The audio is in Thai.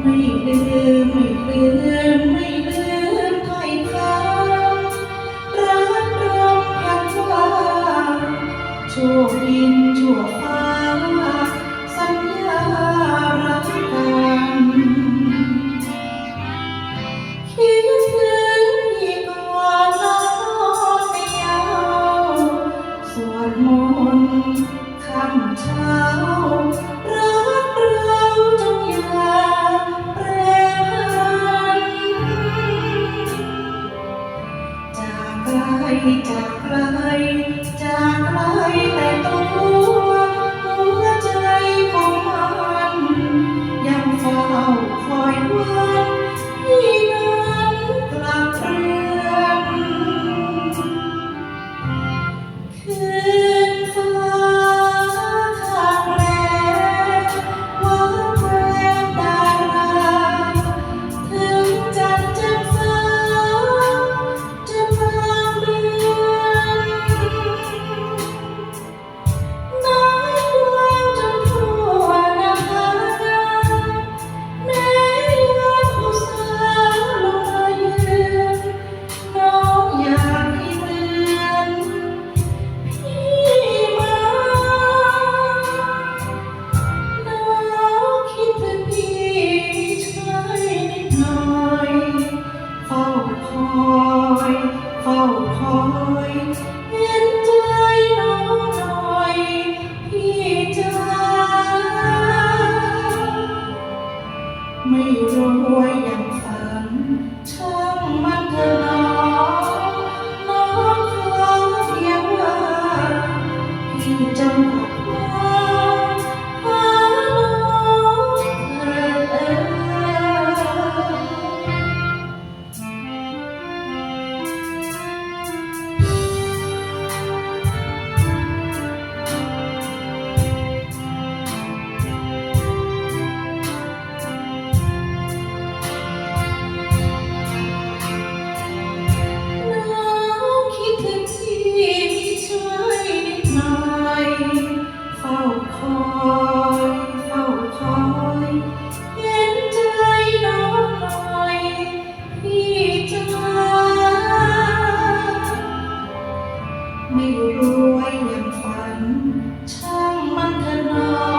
ไม่ลืมไม่ลืมไม่ลืมถ้ยคำรักรำพันว่าชั่วดินชั่วฟ้า hate รวยอย่างฝัน ช่างมันเถอนา